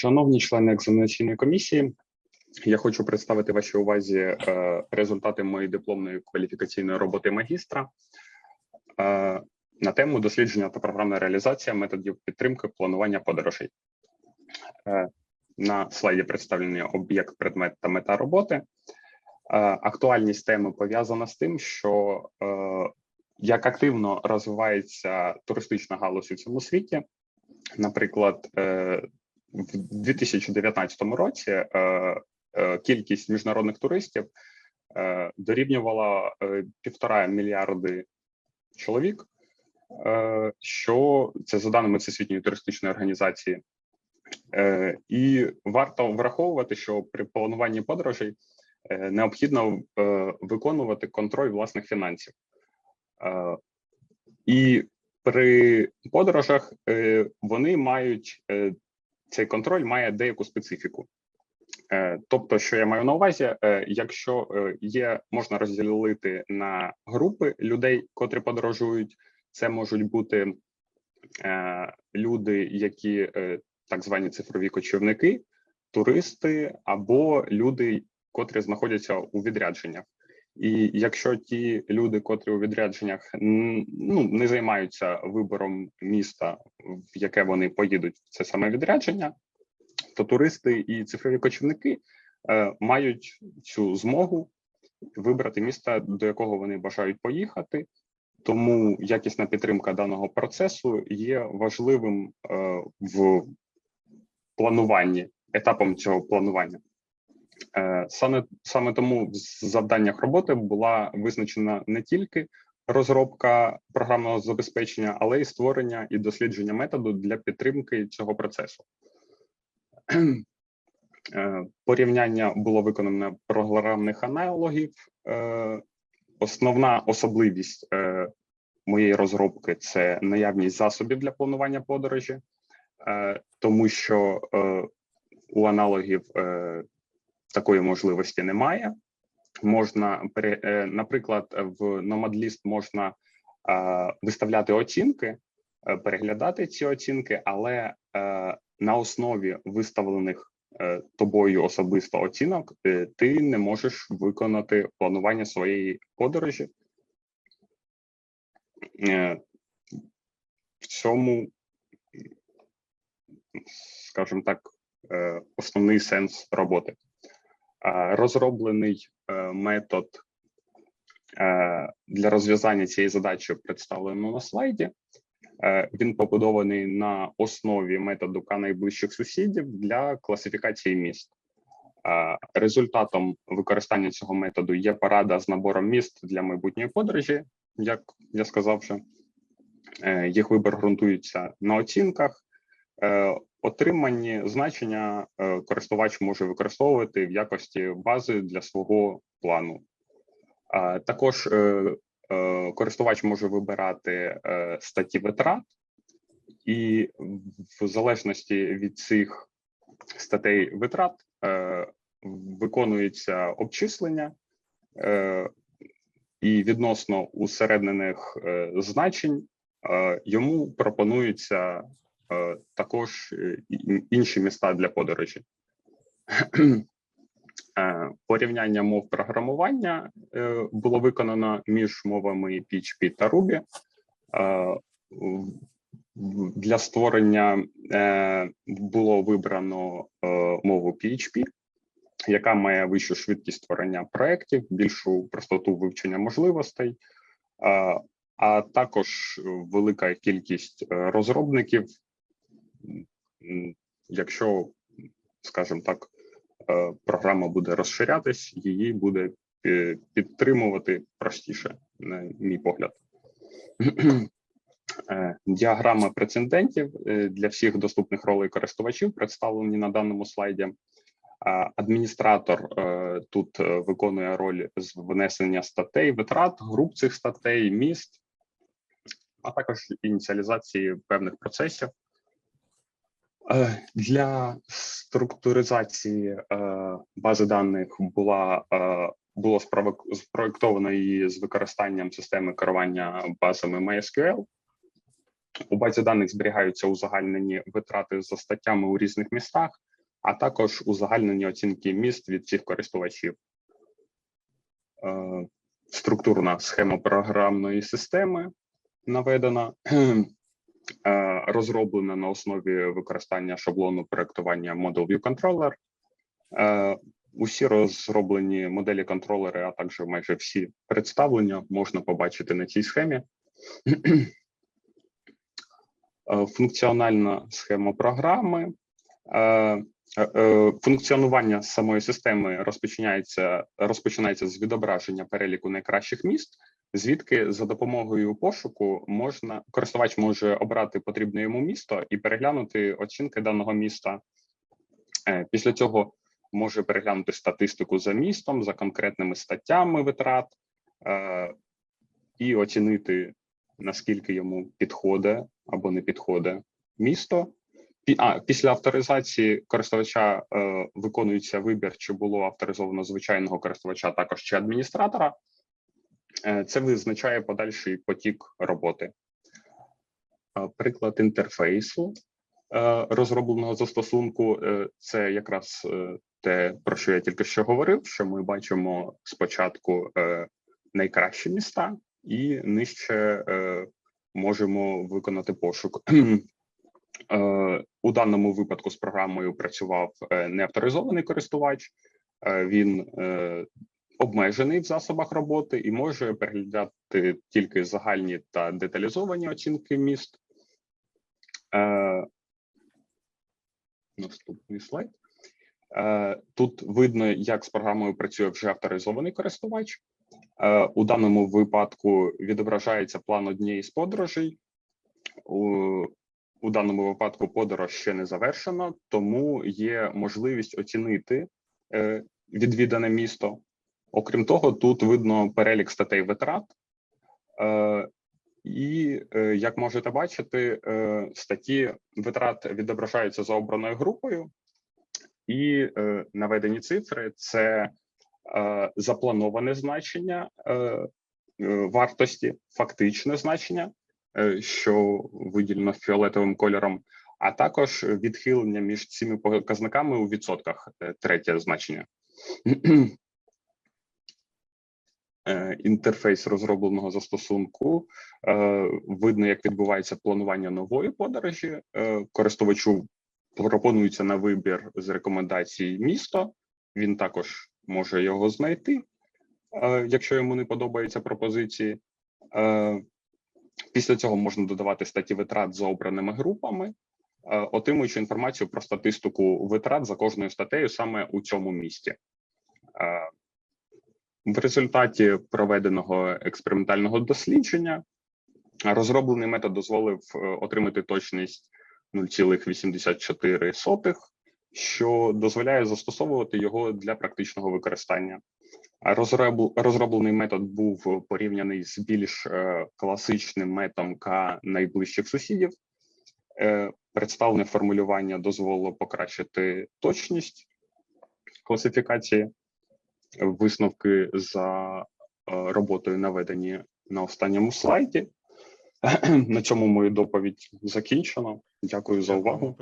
Шановні члени екзаменаційної комісії, я хочу представити вашій увазі е, результати моєї дипломної кваліфікаційної роботи магістра е, на тему дослідження та програмна реалізація методів підтримки планування подорожей. Е, На слайді представлені об'єкт, предмет та мета роботи. Актуальність теми пов'язана з тим, що як активно розвивається туристична галузь у цьому світі. Наприклад, в 2019 році е, е, кількість міжнародних туристів е, дорівнювала півтора мільярди чоловік, що це за даними Всесвітньої туристичної організації. І варто враховувати, що при плануванні подорожей необхідно виконувати контроль власних фінансів. І при подорожах вони мають цей контроль має деяку специфіку. Е, Тобто, що я маю на увазі, е, якщо е, є, можна розділити на групи людей, котрі подорожують, це можуть бути люди, які так звані цифрові кочівники, туристи або люди, котрі знаходяться у відрядженнях. І якщо ті люди, котрі у відрядженнях ну не займаються вибором міста, в яке вони поїдуть, це саме відрядження, то туристи і цифрові кочівники е, мають цю змогу вибрати місце, до якого вони бажають поїхати. Тому якісна підтримка даного процесу є важливим е, в плануванні, етапом цього планування. Е, Саме саме тому в завданнях роботи була визначена не тільки розробка програмного забезпечення, але й створення і дослідження методу для підтримки цього процесу. Е, Порівняння було виконано програмних аналогів. Е, Основна особливість моєї розробки це наявність засобів для планування подорожі, тому що у аналогів такої можливості немає. Можна е, наприклад, в Nomadlist можна е, виставляти оцінки, е, переглядати ці оцінки, але на основі виставлених тобою особисто оцінок ти не можеш виконати планування своєї подорожі. В цьому, скажімо так, основний сенс роботи. Е, Розроблений е, метод е, для розв'язання цієї задачі представлено на слайді. Він побудований на основі методу К найближчих сусідів для класифікації міст. Результатом використання цього методу є порада з набором міст для майбутньої подорожі, як я сказав вже. Їх вибір ґрунтується на оцінках. Е, Отримані значення е, користувач може використовувати в якості бази для свого плану. Також е, користувач може вибирати статті витрат, і в залежності від цих статей витрат виконується обчислення, і відносно усереднених значень йому пропонуються е, також е, інші міста для подорожі. Е, Порівняння мов програмування е, було виконано між мовами PHP та Ruby. Е, Для створення е, було вибрано е, мову PHP, яка має вищу швидкість створення проєктів, більшу простоту вивчення можливостей, е, а також велика кількість е, розробників. Якщо, скажімо так, е, програма буде розширятись, її буде підтримувати простіше, на мій погляд. Е, Діаграма прецедентів е, для всіх доступних ролей користувачів представлені на даному слайді. Адміністратор е, тут е, виконує роль з внесення статей, витрат, груп цих статей, міст, а також ініціалізації певних процесів. Е, Для структуризації е, бази даних була е, було спроектовано її з використанням системи керування базами MySQL. У базі даних зберігаються узагальнені витрати за статтями у різних містах, а також узагальнені оцінки міст від всіх користувачів. Структурна схема програмної системи наведена, розроблена на основі використання шаблону проектування Model View Controller. Е, Усі розроблені моделі контролери, а також майже всі представлення можна побачити на цій схемі. Е, Функціональна схема програми. Е, е, е, Функціонування самої системи розпочинається, розпочинається з відображення переліку найкращих міст, звідки за допомогою пошуку можна користувач може обрати потрібне йому місто і переглянути оцінки даного міста. Е, Після цього може переглянути статистику за містом, за конкретними статтями витрат е, і оцінити наскільки йому підходить або не підходить місто. А після авторизації користувача е, виконується вибір, чи було авторизовано звичайного користувача, також чи адміністратора. Е, це визначає подальший потік роботи. Е, приклад інтерфейсу е, розробленого застосунку це якраз те, про що я тільки що говорив. Що ми бачимо спочатку найкращі міста, і нижче можемо виконати пошук. У даному випадку з програмою працював неавторизований користувач. Він обмежений в засобах роботи і може переглядати тільки загальні та деталізовані оцінки міст. Е, Наступний слайд. Е, Тут видно, як з програмою працює вже авторизований користувач. Е, У даному випадку відображається план однієї з подорожей. У, у даному випадку подорож ще не завершена, тому є можливість оцінити е, відвідане місто. Окрім того, тут видно перелік статей витрат. Е, і е, як можете бачити, е, статті витрат відображаються за обраною групою, і наведені цифри це заплановане значення вартості, фактичне значення, що виділено фіолетовим кольором, а також відхилення між цими показниками у відсотках, третє значення. Е, Інтерфейс розробленого застосунку е, видно, як відбувається планування нової подорожі. Е, Користувачу пропонується на вибір з рекомендацій місто. Він також може його знайти, якщо йому не подобаються пропозиції. Після цього можна додавати статті витрат за обраними групами, отримуючи інформацію про статистику витрат за кожною статтею саме у цьому місті. В результаті проведеного експериментального дослідження розроблений метод дозволив е, отримати точність 0,84, що дозволяє застосовувати його для практичного використання. Розроблений метод був порівняний з більш е, класичним методом К найближчих сусідів. Е, Представлене формулювання дозволило покращити точність класифікації. Висновки за е, роботою наведені на останньому слайді. На цьому мою доповідь закінчено. Дякую за увагу.